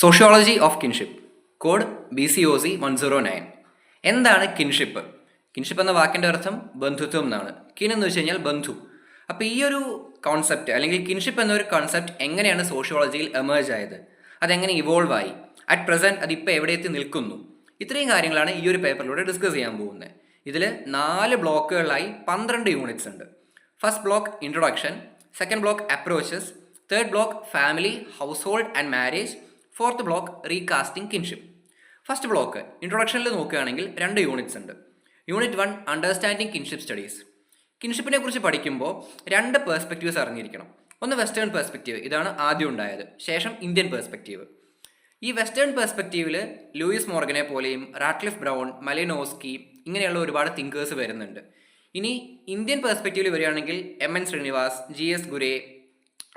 Sociology of kinship code B C O C one zero nine എന്താണ് kinship kinship എന്ന വാക്കിന്റെ അർത്ഥം ബന്ധുത്വം എന്നാണ്. കിൻ എന്ന് വെച്ച് കഴിഞ്ഞാൽ ബന്ധു. അപ്പോൾ ഈ ഒരു കോൺസെപ്റ്റ് അല്ലെങ്കിൽ കിൻഷിപ്പ് എന്നൊരു കോൺസെപ്റ്റ് എങ്ങനെയാണ് സോഷ്യോളജിയിൽ എമേർജ് ആയത്? അതെങ്ങനെ ഇവോൾവ് ആയി? അറ്റ് പ്രസന്റ് അതിപ്പോൾ എവിടെ എത്തി നിൽക്കുന്നു? ഇത്രയും കാര്യങ്ങളാണ് ഈ ഒരു പേപ്പറിലൂടെ ഡിസ്കസ് ചെയ്യാൻ പോകുന്നത്. ഇതിൽ നാല് ബ്ലോക്കുകളിലായി പന്ത്രണ്ട് യൂണിറ്റ്സ് ഉണ്ട്. First block introduction second block approaches third block family household and marriage fourth block recasting kinship first block ഇൻട്രൊഡക്ഷനിൽ നോക്കുകയാണെങ്കിൽ രണ്ട് യൂണിറ്റ്സ് ഉണ്ട്. Unit one understanding kinship studies കിൻഷിപ്പിനെ കുറിച്ച് പഠിക്കുമ്പോൾ രണ്ട് പേഴ്സ്പെക്റ്റീവ്സ് അറിഞ്ഞിരിക്കണം. ഒന്ന് വെസ്റ്റേൺ പേഴ്സ്പെക്റ്റീവ് ഇതാണ് ആദ്യം ഉണ്ടായത്. ശേഷം ഇന്ത്യൻ പേഴ്സ്പെക്റ്റീവ് ഈ വെസ്റ്റേൺ പെർസ്പെക്റ്റീവിൽ ലൂയിസ് മോർഗനെ പോലെയും റാറ്റ്ലിഫ് ബ്രൗൺ മലിനോസ്കി ഇങ്ങനെയുള്ള ഒരുപാട് തിങ്കേഴ്സ് വരുന്നുണ്ട്. ഇനി ഇന്ത്യൻ പെർസ്പെക്റ്റീവിൽ വരികയാണെങ്കിൽ M N Srinivas G S Ghurye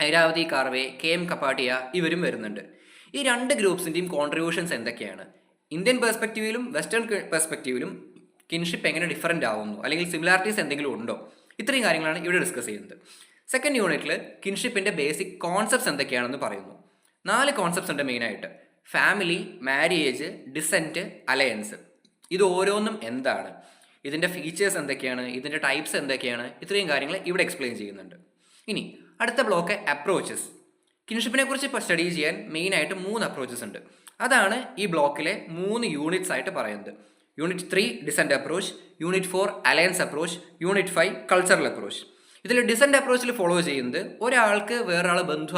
Irawati Karve K M Kapadia ഇവരും വരുന്നുണ്ട്. ഈ രണ്ട് ഗ്രൂപ്പ്സിന്റെയും കോൺട്രിബ്യൂഷൻസ് എന്തൊക്കെയാണ്? ഇന്ത്യൻ പെർസ്പെക്റ്റീവിലും വെസ്റ്റേൺ പെർസ്പെക്റ്റീവിലും കിൻഷിപ്പ് എങ്ങനെ ഡിഫറന്റ് ആവുന്നു? അല്ലെങ്കിൽ സിമിലാരിറ്റീസ് എന്തെങ്കിലും ഉണ്ടോ? ഇത്രയും കാര്യങ്ങളാണ് ഇവിടെ ഡിസ്കസ് ചെയ്യുന്നത്. സെക്കൻഡ് യൂണിറ്റിൽ കിൻഷിപ്പിന്റെ ബേസിക് കോൺസെപ്റ്റ്സ് എന്തൊക്കെയാണെന്ന് പറയുന്നു. നാല് കോൺസെപ്റ്റ്സ് ഉണ്ട് മെയിനായിട്ട് ഫാമിലി മാരേജ് ഡിസെന്റ് അലയൻസ് ഇത് ഓരോന്നും എന്താണ്? ഇതിന്റെ ഫീച്ചേഴ്സ് എന്തൊക്കെയാണ്? ഇതിന്റെ ടൈപ്സ് എന്തൊക്കെയാണ്? ഇത്രയും കാര്യങ്ങൾ ഇവിടെ എക്സ്പ്ലെയിൻ ചെയ്യുന്നുണ്ട്. ഇനി അടുത്ത ബ്ലോക്ക് അപ്രോച്ചസ് കിൻഷിപ്പിനെ കുറിച്ച് ഇപ്പോൾ സ്റ്റഡി ചെയ്യാൻ മെയിനായിട്ട് മൂന്ന് അപ്രോച്ചസ് ഉണ്ട്. അതാണ് ഈ ബ്ലോക്കിലെ മൂന്ന് യൂണിറ്റ്സ് ആയിട്ട് പറയുന്നത്. Unit three descent approach unit four alliance approach unit five cultural approach ഇതിൽ ഡിസെന്റ് അപ്രോച്ചിൽ ഫോളോ ചെയ്യുന്നത് ഒരാൾക്ക് വേറൊരാൾ ബന്ധു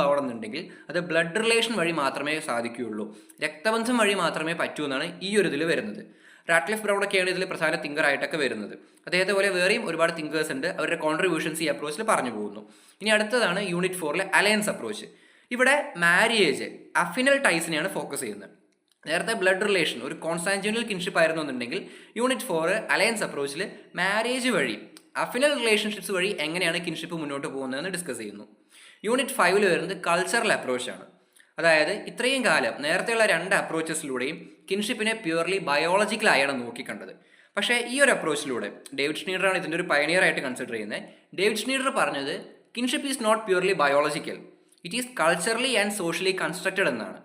അത് ബ്ലഡ് റിലേഷൻ വഴി മാത്രമേ സാധിക്കുകയുള്ളൂ. രക്തബന്ധം വഴി മാത്രമേ പറ്റൂ എന്നാണ് ഈ ഒരു ഇതിൽ വരുന്നത്. റാറ്റ്ലിഫ് ബ്രൗണൊക്കെയാണ് ഇതിൽ പ്രധാന തിങ്കർ ആയിട്ടൊക്കെ വരുന്നത്. അതേപോലെ പോലെ വേറെയും ഒരുപാട് തിങ്കേഴ്സ് ഉണ്ട്. അവരുടെ കോൺട്രിബ്യൂഷൻസ് ഈ അപ്രോച്ചിൽ പറഞ്ഞു പോകുന്നു. ഇനി അടുത്തതാണ് യൂണിറ്റ് ഫോറിലെ അലയൻസ് അപ്രോച്ച് ഇവിടെ മാരേജ് അഫിനൽ ടൈസിനെയാണ് ഫോക്കസ് ചെയ്യുന്നത്. നേരത്തെ ബ്ലഡ് റിലേഷൻ ഒരു കോൺസ്റ്റാൻജുവൽ കിൻഷിപ്പ് ആയിരുന്നു എന്നുണ്ടെങ്കിൽ യൂണിറ്റ് ഫോർ അലയൻസ് അപ്രോച്ചിൽ മാരേജ് വഴി അഫിനൽ റിലേഷൻഷിപ്സ് വഴി എങ്ങനെയാണ് കിൻഷിപ്പ് മുന്നോട്ട് പോകുന്നതെന്ന് ഡിസ്കസ് ചെയ്യുന്നു. യൂണിറ്റ് ഫൈവിൽ വരുന്നത് കൾച്ചറൽ അപ്രോച്ചാണ് അതായത് ഇത്രയും കാലം നേരത്തെയുള്ള രണ്ട് അപ്രോച്ചസിലൂടെയും കിൻഷിപ്പിനെ പ്യുവർലി ബയോളജിക്കലായാണ് നോക്കിക്കണ്ടത്. പക്ഷേ ഈ ഒരു അപ്രോച്ചിലൂടെ ഡേവിഡ് ഷ്നീഡറാണ് ഇതിന്റെ ഒരു പയനിയർ ആയിട്ട് കൺസിഡർ ചെയ്യുന്നത്. ഡേവിഡ് ഷ്നീഡർ പറഞ്ഞത് kinship is not purely biological it is culturally and socially constructed എന്നാണ്.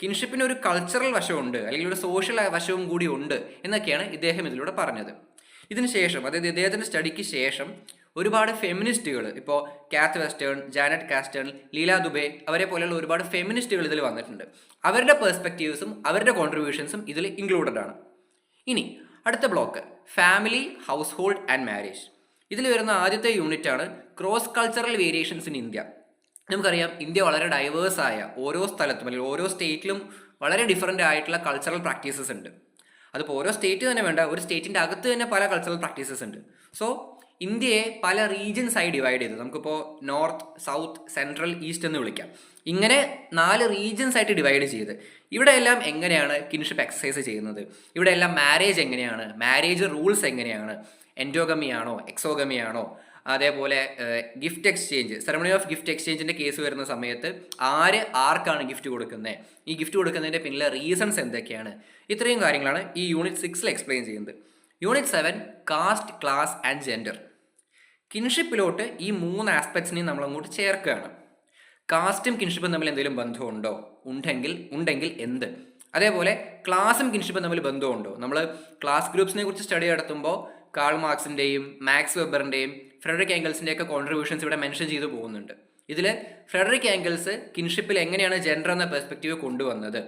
കിൻഷിപ്പിന് ഒരു കൾച്ചറൽ വശമുണ്ട് അല്ലെങ്കിൽ ഒരു സോഷ്യൽ വശവും കൂടി ഉണ്ട് എന്നൊക്കെയാണ് ഇദ്ദേഹം ഇതിലൂടെ പറഞ്ഞത്. ഇതിനുശേഷം അതായത് ഇദ്ദേഹത്തിന്റെ സ്റ്റഡിക്ക് ശേഷം ഒരുപാട് ഫെമിനിസ്റ്റുകൾ ഇപ്പോൾ Kath Weston Janet Carsten Leela Dube അവരെ പോലെയുള്ള ഒരുപാട് ഫെമിനിസ്റ്റുകൾ ഇതിൽ വന്നിട്ടുണ്ട്. അവരുടെ പെർസ്പെക്റ്റീവ്സും അവരുടെ കോൺട്രിബ്യൂഷൻസും ഇതിൽ ഇൻക്ലൂഡഡ് ആണ്. ഇനി അടുത്ത block family household and marriage ഇതിൽ വരുന്ന ആദ്യത്തെ യൂണിറ്റ് ആണ് cross cultural variations in India നമുക്കറിയാം ഇന്ത്യ വളരെ ഡൈവേഴ്സ് ആയ ഓരോ സ്ഥലത്തും അല്ലെങ്കിൽ ഓരോ സ്റ്റേറ്റിലും വളരെ ഡിഫറെന്റ് ആയിട്ടുള്ള കൾച്ചറൽ പ്രാക്ടീസസ് ഉണ്ട്. അതിപ്പോൾ ഓരോ സ്റ്റേറ്റ് തന്നെ വേണ്ട ഒരു സ്റ്റേറ്റിന്റെ അകത്ത് തന്നെ പല കൾച്ചറൽ പ്രാക്ടീസസ് ഉണ്ട്. സോ ഇന്ത്യയെ പല റീജിയൻസ് ആയി ഡിവൈഡ് ചെയ്തു. നമുക്കിപ്പോൾ നോർത്ത് സൗത്ത് സെൻട്രൽ ഈസ്റ്റ് എന്ന് വിളിക്കാം. ഇങ്ങനെ നാല് റീജിയൻസ് ആയിട്ട് ഡിവൈഡ് ചെയ്ത്. ഇവിടെ എല്ലാം എങ്ങനെയാണ് കിൻഷിപ്പ് എക്സസൈസ് ചെയ്യുന്നത്? ഇവിടെ എല്ലാം മാരേജ് എങ്ങനെയാണ്? മാരേജ് റൂൾസ് എങ്ങനെയാണ്? എൻഡോഗമിയാണോ എക്സോഗമിയാണോ അതേപോലെ gift exchange ceremony of gift എക്സ്ചേഞ്ചിന്റെ case വരുന്ന സമയത്ത് ആര് ആർക്കാണ് ഗിഫ്റ്റ് കൊടുക്കുന്നത് ഈ ഗിഫ്റ്റ് കൊടുക്കുന്നതിന്റെ പിന്നിലെ റീസൺസ് എന്തൊക്കെയാണ്? ഇത്രയും കാര്യങ്ങളാണ് ഈ യൂണിറ്റ് സിക്സിൽ എക്സ്പ്ലെയിൻ ചെയ്യുന്നത്. Unit seven caste class and gender കിൻഷിപ്പിലോട്ട് ഈ മൂന്ന് ആസ്പെക്ട്സിനെയും നമ്മൾ അങ്ങോട്ട് ചേർക്കുകയാണ്. കാസ്റ്റും കിൻഷിപ്പും തമ്മിൽ എന്തെങ്കിലും ബന്ധമുണ്ടോ? ഉണ്ടെങ്കിൽ ഉണ്ടെങ്കിൽ എന്ത്? അതേപോലെ ക്ലാസും കിൻഷിപ്പും തമ്മിൽ ബന്ധമുണ്ടോ? നമ്മൾ ക്ലാസ് ഗ്രൂപ്പ്സിനെ കുറിച്ച് സ്റ്റഡി നടത്തുമ്പോൾ കാൾ മാർക്സിന്റെയും മാക്സ് വെബറിന്റെയും ഫ്രെഡറിക് ആംഗിൾസിന്റെയൊക്കെ കോൺട്രിബ്യൂഷൻസ് ഇവിടെ മെൻഷൻ ചെയ്തു പോകുന്നുണ്ട്. ഇതിൽ ഫ്രെഡറിക് ആംഗിൾസ് കിൻഷിപ്പിൽ എങ്ങനെയാണ് ജെൻഡർ എന്ന പെർസ്പെക്റ്റീവ് കൊണ്ടുവന്നത്?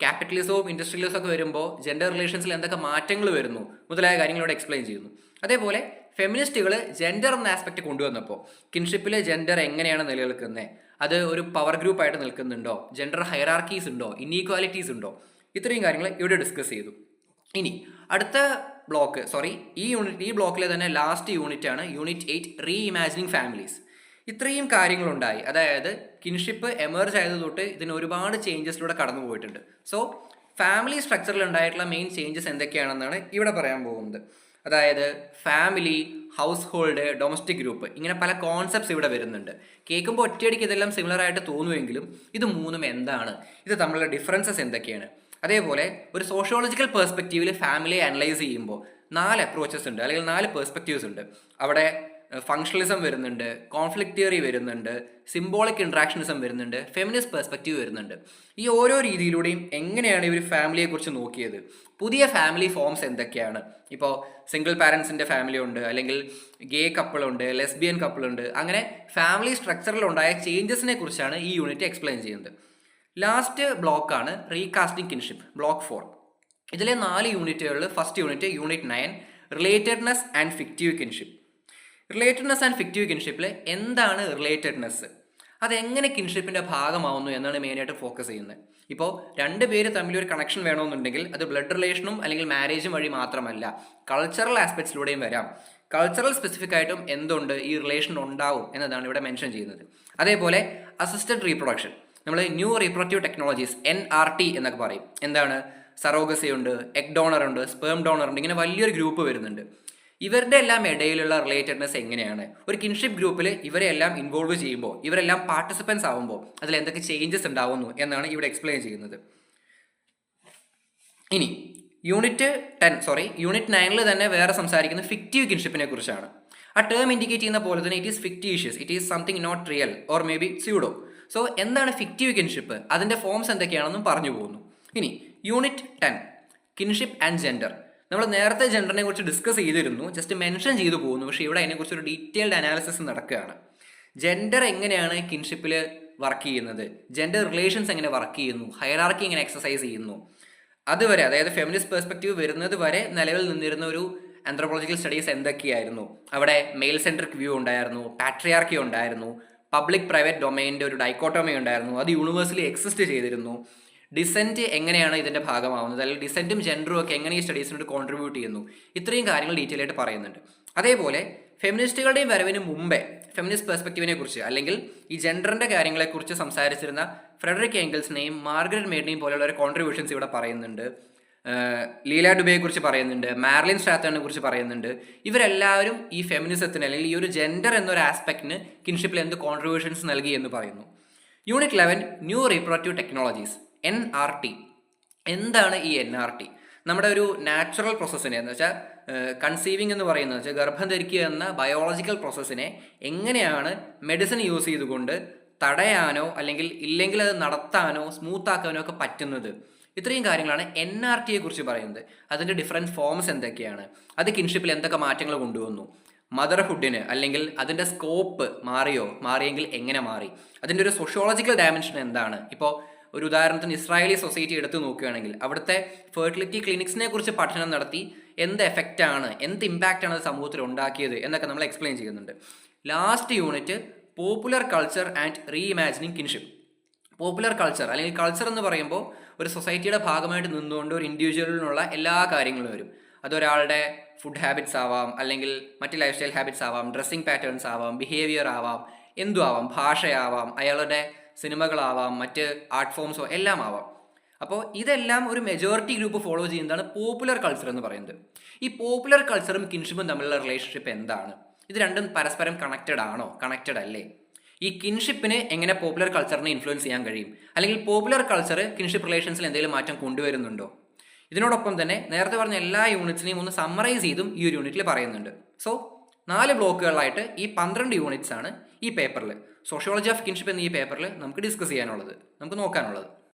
ക്യാപിറ്റലിസവും ഇൻഡസ്ട്രിയലിസവും ഒക്കെ വരുമ്പോൾ ജെൻഡർ റിലേഷൻസിൽ എന്തൊക്കെ മാറ്റങ്ങൾ വരുന്നു? മുതലായ കാര്യങ്ങളോട് എക്സ്പ്ലെയിൻ ചെയ്യുന്നു. അതേപോലെ ഫെമിനിസ്റ്റുകൾ ജെൻഡർ എന്ന ആസ്പെക്ട് കൊണ്ടുവന്നപ്പോൾ കിൻഷിപ്പിലെ ജെൻഡർ എങ്ങനെയാണ് നിലനിൽക്കുന്നത് അത് ഒരു പവർ ഗ്രൂപ്പായിട്ട് നിൽക്കുന്നുണ്ടോ? ജെൻഡർ ഹൈറാർക്കീസ് ഉണ്ടോ? ഇൻഈക്വാലിറ്റീസ് ഉണ്ടോ? ഇത്രയും കാര്യങ്ങൾ ഇവിടെ ഡിസ്കസ് ചെയ്തു. ഇനി അടുത്ത ബ്ലോക്ക് സോറി ഈ യൂണിറ്റ് ഈ ബ്ലോക്കിലെ തന്നെ ലാസ്റ്റ് യൂണിറ്റ് ആണ് unit eight reimagining families ഇത്രയും കാര്യങ്ങളുണ്ടായി. അതായത് കിൻഷിപ്പ് എമേർജ് ആയത് തൊട്ട് ഇതിന് ഒരുപാട് ചേഞ്ചസിലൂടെ കടന്നു പോയിട്ടുണ്ട്. സോ ഫാമിലി സ്ട്രക്ചറിൽ ഉണ്ടായിട്ടുള്ള മെയിൻ ചേഞ്ചസ് എന്തൊക്കെയാണെന്നാണ് ഇവിടെ പറയാൻ പോകുന്നത്. അതായത് family household domestic group ഇങ്ങനെ പല കോൺസെപ്റ്റ്സ് ഇവിടെ വരുന്നുണ്ട്. കേൾക്കുമ്പോൾ ഒറ്റയടിക്ക് ഇതെല്ലാം സിമിലർ ആയിട്ട് തോന്നുമെങ്കിലും ഇത് മൂന്നും എന്താണ്? ഇത് തമ്മിലുള്ള ഡിഫറൻസസ് എന്തൊക്കെയാണ്? അതേപോലെ ഒരു സോഷ്യോളജിക്കൽ പെർസ്പെക്റ്റീവിൽ ഫാമിലിയെ അനലൈസ് ചെയ്യുമ്പോൾ നാല് അപ്രോച്ചസ് ഉണ്ട് അല്ലെങ്കിൽ നാല് പെർസ്പെക്റ്റീവ്സ് ഉണ്ട്. അവിടെ ഫങ്ഷണലിസം വരുന്നുണ്ട് കോൺഫ്ലിക്ട് തിയറി വരുന്നുണ്ട് സിംബോളിക് ഇൻട്രാക്ഷനിസം വരുന്നുണ്ട് ഫെമിനിസ്റ്റ് പെർസ്പെക്റ്റീവ് വരുന്നുണ്ട്. ഈ ഓരോ രീതിയിലൂടെയും എങ്ങനെയാണ് ഇവർ ഫാമിലിയെക്കുറിച്ച് നോക്കിയത്? പുതിയ ഫാമിലി ഫോംസ് എന്തൊക്കെയാണ്? ഇപ്പോൾ സിംഗിൾ പാരൻസിന്റെ ഫാമിലി ഉണ്ട് അല്ലെങ്കിൽ ഗേ കപ്പിളുണ്ട് ലെസ്ബിയൻ കപ്പിളുണ്ട് അങ്ങനെ ഫാമിലി സ്ട്രക്ചറിലുണ്ടായ ചേഞ്ചസിനെ കുറിച്ചാണ് ഈ യൂണിറ്റ് എക്സ്പ്ലെയിൻ ചെയ്യുന്നത്. ലാസ്റ്റ് ബ്ലോക്കാണ് റീകാസ്റ്റിംഗ് കിൻഷിപ്പ് ബ്ലോക്ക് ഫോർ ഇതിലെ നാല് യൂണിറ്റുകളിൽ first unit unit nine relatedness and fictive kinship relatedness and fictive കിൻഷിപ്പിൽ എന്താണ് റിലേറ്റഡ്നെസ് അതെങ്ങനെ കിൻഷിപ്പിന്റെ ഭാഗമാവുന്നു എന്നാണ് മെയിനായിട്ട് ഫോക്കസ് ചെയ്യുന്നത്. ഇപ്പോൾ രണ്ട് പേര് തമ്മിൽ ഒരു കണക്ഷൻ വേണമെന്നുണ്ടെങ്കിൽ അത് ബ്ലഡ് റിലേഷനും അല്ലെങ്കിൽ മാരേജും വഴി മാത്രമല്ല കൾച്ചറൽ ആസ്പെക്ട്സിലൂടെയും വരാം. കൾച്ചറൽ സ്പെസിഫിക് ആയിട്ടും എന്തുണ്ട് ഈ റിലേഷൻ ഉണ്ടാവും എന്നതാണ് ഇവിടെ മെൻഷൻ ചെയ്യുന്നത്. അതേപോലെ അസിസ്റ്റഡ് റീപ്രൊഡക്ഷൻ നമ്മൾ new reproductive technologies N R T എന്നൊക്കെ പറയും. എന്താണ്? സറോഗസി ഉണ്ട് എഗ് ഡോണർ ഉണ്ട് സ്പേം ഡോണർ ഉണ്ട് ഇങ്ങനെ വലിയൊരു ഗ്രൂപ്പ് വരുന്നുണ്ട്. ഇവരുടെ എല്ലാം ഇടയിലുള്ള റിലേറ്റഡ്നെസ് എങ്ങനെയാണ്? ഒരു കിൻഷിപ്പ് ഗ്രൂപ്പിൽ ഇവരെ എല്ലാം ഇൻവോൾവ് ചെയ്യുമ്പോൾ ഇവരെല്ലാം പാർട്ടിസിപ്പൻസ് ആവുമ്പോൾ അതിൽ എന്തൊക്കെ ചേഞ്ചസ് ഉണ്ടാവുന്നു എന്നാണ് ഇവിടെ എക്സ്പ്ലെയിൻ ചെയ്യുന്നത്. ഇനി യൂണിറ്റ് ടെൻ സോറി യൂണിറ്റ് നയനിൽ തന്നെ വേറെ സംസാരിക്കുന്ന ഫിക്റ്റീവ് കിൻഷിപ്പിനെ കുറിച്ചാണ്. ആ ടേം ഇൻഡിക്കേറ്റ് ചെയ്യുന്ന പോലെ തന്നെ it is fictitious it is something not real or may be pseudo so എന്താണ് ഫിക്റ്റീവ് കിൻഷിപ്പ് അതിന്റെ ഫോംസ് എന്തൊക്കെയാണെന്നും പറഞ്ഞു പോകുന്നു. ഇനി unit ten kinship and gender നമ്മൾ നേരത്തെ ജെൻഡറിനെ കുറിച്ച് ഡിസ്കസ് ചെയ്തിരുന്നു. ജസ്റ്റ് മെൻഷൻ ചെയ്തു പോകുന്നു. പക്ഷേ ഇവിടെ അതിനെക്കുറിച്ച് ഒരു ഡീറ്റെയിൽഡ് അനാലിസിസ് നടക്കുകയാണ്. ജെൻഡർ എങ്ങനെയാണ് കിൻഷിപ്പിൽ വർക്ക് ചെയ്യുന്നത്? ജെൻഡർ റിലേഷൻസ് എങ്ങനെ വർക്ക് ചെയ്യുന്നു? ഹൈറാർക്കി എങ്ങനെ എക്സസൈസ് ചെയ്യുന്നു? അതുവരെ അതായത് ഫെമിനിസ്റ്റ് പെർസ്പെക്റ്റീവ് വരുന്നത് വരെ നിലവിൽ നിന്നിരുന്ന ഒരു ആന്ത്രോപോളജിക്കൽ സ്റ്റഡീസ് എന്തൊക്കെയായിരുന്നു? അവിടെ മെയിൽ സെൻട്രിക് വ്യൂ ഉണ്ടായിരുന്നു പാട്രിയാർക്കി ഉണ്ടായിരുന്നു പബ്ലിക് പ്രൈവറ്റ് ഡൊമൈന്റെ ഒരു ഡൈക്കോട്ടോമി ഉണ്ടായിരുന്നു. അത് യൂണിവേഴ്സിലി എക്സിസ്റ്റ് ചെയ്തിരുന്നു. ഡിസെന്റ് എങ്ങനെയാണ് ഇതിന്റെ ഭാഗമാവുന്നത്? അല്ലെങ്കിൽ ഡിസെന്റും ജെൻഡറും ഒക്കെ എങ്ങനെ ഈ സ്റ്റഡീസിനോട് കോൺട്രിബ്യൂട്ട് ചെയ്യുന്നു? ഇത്രയും കാര്യങ്ങൾ ഡീറ്റെയിൽ ആയിട്ട് പറയുന്നുണ്ട്. അതേപോലെ ഫെമിനിസ്റ്റുകളുടെയും വരവിന് മുമ്പേ ഫെമിനിസ്റ്റ് പെർസ്പെക്റ്റീവിനെ കുറിച്ച് അല്ലെങ്കിൽ ഈ ജെൻഡറിന്റെ കാര്യങ്ങളെക്കുറിച്ച് സംസാരിച്ചിരുന്ന ഫ്രെഡറിക് ഏംഗിൾസിനെയും മാർഗരറ്റ് മേഡിനെയും പോലെയുള്ള കോൺട്രിബ്യൂഷൻസ് ഇവിടെ പറയുന്നുണ്ട്. ലീല ഡുബയെ കുറിച്ച് പറയുന്നുണ്ട് മാർലിൻ സ്റ്റാത്തേണിനെ കുറിച്ച് പറയുന്നുണ്ട്. ഇവരെല്ലാവരും ഈ ഫെമിനിസത്തിന് അല്ലെങ്കിൽ ഈ ഒരു ജെൻഡർ എന്നൊരു ആസ്പെക്റ്റിന് കിൻഷിപ്പിൽ എന്ത് കോൺട്രിബ്യൂഷൻസ് നൽകി എന്ന് പറയുന്നു. Unit eleven new reproductive technologies N R T എന്താണ് ഈ എൻ ആർ ടി നമ്മുടെ ഒരു നാച്ചുറൽ പ്രോസസ്സിനെ എന്ന് വെച്ചാൽ കൺസീവിങ് എന്ന് പറയുന്നത് വെച്ചാൽ ഗർഭം ധരിക്കുക എന്ന ബയോളജിക്കൽ പ്രോസസ്സിനെ എങ്ങനെയാണ് മെഡിസിൻ യൂസ് ചെയ്തുകൊണ്ട് തടയാനോ അല്ലെങ്കിൽ ഇല്ലെങ്കിൽ അത് നടത്താനോ സ്മൂത്താക്കാനോ ഒക്കെ പറ്റുന്നത്? ഇത്രയും കാര്യങ്ങളാണ് എൻ ആർ ടിയെ കുറിച്ച് പറയുന്നത്. അതിന്റെ ഡിഫറെന്റ് ഫോംസ് എന്തൊക്കെയാണ്? അത് കിൻഷിപ്പിൽ എന്തൊക്കെ മാറ്റങ്ങൾ കൊണ്ടുവന്നു? മദർഹുഡിന് അല്ലെങ്കിൽ അതിന്റെ സ്കോപ്പ് മാറിയോ? മാറിയെങ്കിൽ എങ്ങനെ മാറി? അതിന്റെ ഒരു സോഷ്യോളജിക്കൽ ഡയമെൻഷൻ എന്താണ്? ഇപ്പോൾ ഒരു ഉദാഹരണത്തിന് ഇസ്രായേലി സൊസൈറ്റി എടുത്തു നോക്കുകയാണെങ്കിൽ അവിടുത്തെ ഫെർട്ടിലിറ്റി ക്ലിനിക്സിനെ കുറിച്ച് പഠനം നടത്തി എന്ത് എഫക്റ്റാണ് എന്ത് ആണ് അത് സമൂഹത്തിൽ ഉണ്ടാക്കിയത് എന്നൊക്കെ നമ്മൾ എക്സ്പ്ലെയിൻ ചെയ്യുന്നുണ്ട്. Last unit popular culture and reimagining kinship popular culture അല്ലെങ്കിൽ കൾച്ചർ എന്ന് പറയുമ്പോൾ ഒരു സൊസൈറ്റിയുടെ ഭാഗമായിട്ട് നിന്നുകൊണ്ട് ഒരു ഇൻഡിവിജ്വലിനുള്ള എല്ലാ കാര്യങ്ങളും വരും. അതൊരാളുടെ ഫുഡ് ഹാബിറ്റ്സ് ആവാം അല്ലെങ്കിൽ മറ്റ് ലൈഫ് സ്റ്റൈൽ ഹാബിറ്റ്സ് ആവാം ഡ്രസ്സിങ് പാറ്റേൺസ് ആവാം ബിഹേവിയർ ആവാം എന്തു ആവാം ഭാഷയാവാം അയാളുടെ സിനിമകളാവാം മറ്റ് ആർട്ട് ഫോംസോ എല്ലാം ആവാം. അപ്പോൾ ഇതെല്ലാം ഒരു മെജോറിറ്റി ഗ്രൂപ്പ് ഫോളോ ചെയ്യുന്നതാണ് പോപ്പുലർ കൾച്ചർ എന്ന് പറയുന്നത്. ഈ പോപ്പുലർ കൾച്ചറും കിൻഷിപ്പും തമ്മിലുള്ള റിലേഷൻഷിപ്പ് എന്താണ്? ഇത് രണ്ടും പരസ്പരം കണക്റ്റഡ് ആണോ? കണക്റ്റഡ് അല്ലേ? ഈ കിൻഷിപ്പിന് എങ്ങനെ പോപ്പുലർ കൾച്ചറിനെ ഇൻഫ്ലുവൻസ് ചെയ്യാൻ കഴിയും? അല്ലെങ്കിൽ പോപ്പുലർ കൾച്ചർ കിൻഷിപ്പ് റിലേഷൻസിൽ എന്തെങ്കിലും മാറ്റം കൊണ്ടുവരുന്നുണ്ടോ? ഇതിനോടൊപ്പം തന്നെ നേരത്തെ പറഞ്ഞ എല്ലാ യൂണിറ്റ്സിനെയും ഒന്ന് സമ്മറൈസ് ചെയ്തും ഈ ഒരു യൂണിറ്റിൽ പറയുന്നുണ്ട്. സോ നാല് ബ്ലോക്കുകളായിട്ട് ഈ പന്ത്രണ്ട് യൂണിറ്റ്സ് ആണ് ഈ പേപ്പറിൽ സോഷ്യോളജി ഓഫ് കിൻഷിപ്പ് എന്ന ഈ പേപ്പറിൽ നമുക്ക് ഡിസ്കസ് ചെയ്യാനുള്ളത്. നമുക്ക് നോക്കാനുള്ളത്.